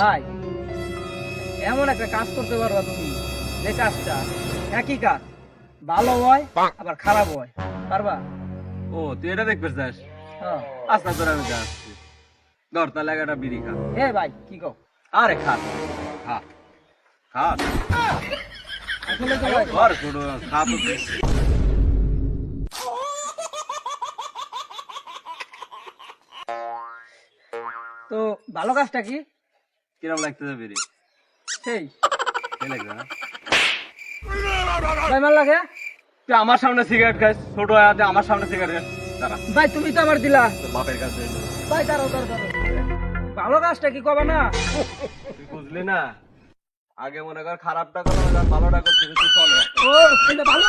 ভাই এমন একটা কাজ করতে পারবা তুমি যে কাজটা একই কাজ ভালো হয় আবার খারাপ হয় পারবা? ও তুই এটা দেখবে চাস? হ্যাঁ। আস্তে তোর আমি যাচ্ছি। ধর তাহলে একটা বিড়ি খা। এ ভাই কি কও? আরে খা। খা। খা। আসলে তো ভাই ধর ছোট খা তো তো ভালো কাজটা কি? কিরম লাগতেছে বিড়ি সেই। লাগবে না ভাই মাল লাগে? তুই আমার সামনে সিগারেট খাস ছোট হাতে আমার সামনে সিগারেট খাস। ভাই তুমি তো আমার দিলা। বাপের কাছে ভাই দাঁড়াও দাঁড়াও। ভালো কাজটা কি কবা না? তুই বুঝলি না? আগে মনে কর খারাপটা করো ভালোটা করছিস তুই চলে ও ভালো।